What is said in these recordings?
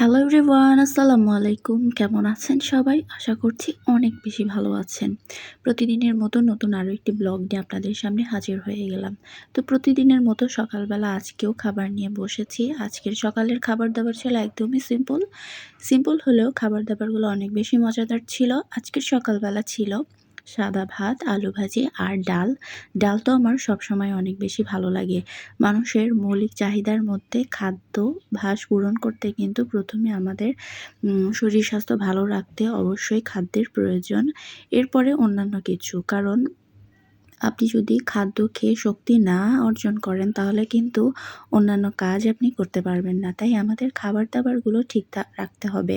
Hello everyone আসসালামু আলাইকুম। কেমন আছেন সবাই? আশা করছি অনেক বেশি ভালো আছেন। প্রতিদিনের মতো নতুন আরও একটি ব্লগ নিয়ে আপনাদের সামনে হাজির হয়ে গেলাম। তো প্রতিদিনের মতো সকালবেলা আজকেও খাবার নিয়ে বসেছি। আজকের সকালের খাবার দাবার ছিল একদমই সিম্পল সিম্পল হলেও খাবার দাবারগুলো অনেক বেশি মজাদার ছিল। আজকের সকালবেলা ছিল সাদা ভাত, আলু ভাজি আর ডাল। ডাল তো আমার সবসময় অনেক বেশি ভালো লাগে। মানুষের মৌলিক চাহিদার মধ্যে খাদ্য ভাস পূরণ করতে কিন্তু প্রথমে আমাদের শরীর স্বাস্থ্য ভালো রাখতে অবশ্যই খাদ্যের প্রয়োজন। এরপরে অন্যান্য কিছু। কারণ আপনি যদি খাদ্য খেয়ে শক্তি না অর্জন করেন, তাহলে কিন্তু অন্যান্য কাজ আপনি করতে পারবেন না। তাই আমাদের খাবার দাবারগুলো ঠিকঠাক রাখতে হবে।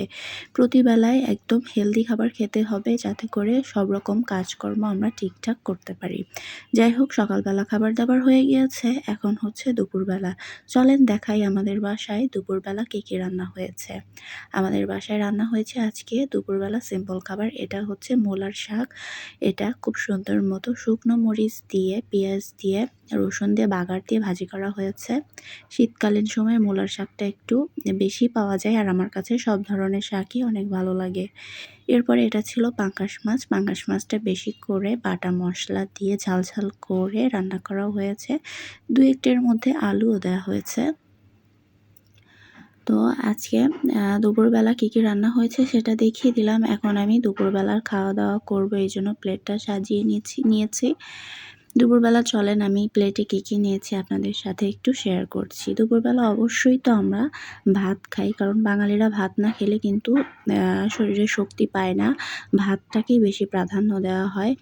প্রতিবেলায় একদম হেলদি খাবার খেতে হবে যাতে করে সব রকম কাজকর্ম আমরা ঠিকঠাক করতে পারি। যাই হোক, সকালবেলা খাবার দাবার হয়ে গিয়েছে, এখন হচ্ছে দুপুরবেলা। চলেন দেখাই আমাদের বাসায় দুপুরবেলা কী কী রান্না হয়েছে। আমাদের বাসায় রান্না হয়েছে আজকে দুপুরবেলা সিম্পল খাবার, এটা হচ্ছে মোলার শাক। এটা খুব সুন্দর মতো শুকনো মরিচ দিয়ে, পেঁয়াজ দিয়ে, রসুন দিয়ে, বাগার দিয়ে ভাজি করা হয়েছে। শীতকালীন সময় মূলার শাকটা একটু বেশি পাওয়া যায় আর আমার কাছে সব ধরনের শাকই অনেক ভালো লাগে। এরপরে এটা ছিল পাঙ্কাশ মাছ। পাঙ্কাশ মাছটা বেশি করে বাটা মশলা দিয়ে ঝাল ঝাল করে রান্না করা হয়েছে। দু একটের মধ্যে আলুও দেওয়া হয়েছে। তো আজকে দুপুরবেলা কী কী রান্না হয়েছে সেটা দেখিয়ে দিলাম। এখন আমি দুপুরবেলার খাওয়া দাওয়া করব, এই জন্য প্লেটটা সাজিয়ে নিয়েছি নিয়েছি। দুপুরবেলা চলেন, আমি প্লেটে কী কী নিয়েছি আপনাদের সাথে একটু শেয়ার করছি। দুপুরবেলা অবশ্যই তো আমরা ভাত খাই, কারণ বাঙালিরা ভাত না খেলে কিন্তু শরীরে শক্তি পায় না। ভাতটাকেই বেশি প্রাধান্য দেওয়া হয়।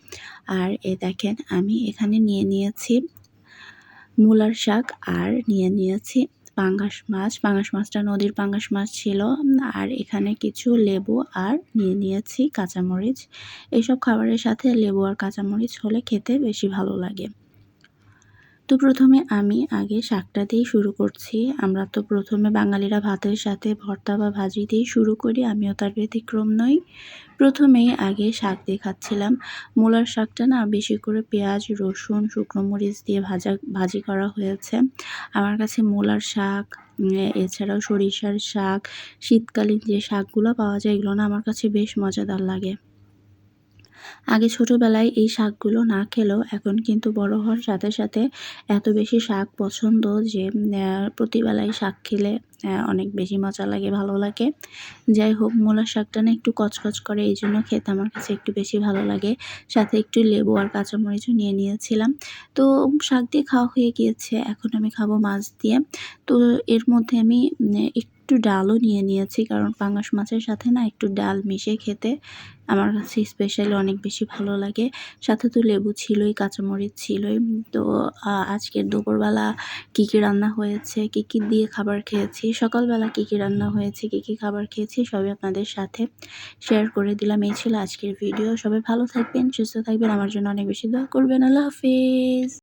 আর এ দেখেন, আমি এখানে নিয়ে নিয়েছি মূলার শাক আর নিয়ে নিয়েছি পাঙ্গাস মাছ, পাঙ্গাস মাছটা নদীর পাঙ্গাস মাছ ছিল। আর এখানে কিছু লেবু আর নিয়ে নিয়েছি, কাঁচামরিচ। এইসব খাবারের সাথে লেবু আর কাঁচামরিচ হলে খেতে বেশি ভালো লাগে। তো প্রথমে আমি আগে শাকটা দিয়েই শুরু করছি। আমরা তো প্রথমে বাঙালিরা ভাতের সাথে ভর্তা বা ভাজি দিয়েই শুরু করি, আমিও তার ব্যতিক্রম নই। প্রথমেই আগে শাক দিয়ে খাচ্ছিলাম। মূলার শাকটা না বেশি করে পেঁয়াজ, রসুন, শুকনো মরিচ দিয়ে ভাজা, ভাজি করা হয়েছে। আমার কাছে মূলার শাক এছাড়াও সরিষার শাক, শীতকালীন যে শাকগুলো পাওয়া যায় এগুলো না আমার কাছে বেশ মজাদার লাগে। আগে ছোটোবেলায় এই শাকগুলো না খেলেও এখন কিন্তু বড় হওয়ার সাথে সাথে এত বেশি শাক পছন্দ যে প্রতিবেলায় শাক খেলে অনেক বেশি মজা লাগে, ভালো লাগে। যাই হোক, মূলার শাকটা না একটু কচকচ করে এই জন্য খেতে আমার কাছে একটু বেশি ভালো লাগে। সাথে একটু লেবু আর কাঁচামরিচও নিয়ে নিয়েছিলাম। তো শাক দিয়ে খাওয়া হয়ে গিয়েছে, এখন আমি খাব মাছ দিয়ে। তো এর মধ্যে আমি একটু ডালও নিয়ে নিয়েছি, কারণ পাঙ্গাস মাছের সাথে না একটু ডাল মিশিয়ে খেতে আমার কাছে স্পেশালি অনেক বেশি ভালো লাগে। সাথে তো লেবু ছিলই, কাঁচামরিচ ছিলই। তো আজকের দুপুরবেলা কী কী রান্না হয়েছে, কী কী দিয়ে খাবার খেয়েছি সকালবেলা কী কী রান্না হয়েছে, কী কী খাবার খেয়েছি, সবই আপনাদের সাথে শেয়ার করে দিলাম। এই ছিল আজকের ভিডিও সবাই ভালো থাকবেন, সুস্থ থাকবেন। আমার জন্য অনেক বেশি দোয়া করবেন। আল্লাহ হাফিজ।